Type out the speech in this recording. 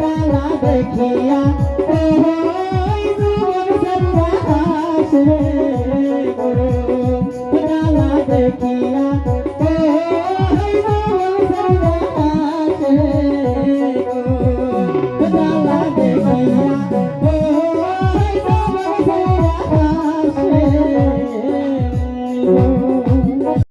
ডালা দেখিয়া ওই জীবন সর্বনাশ রে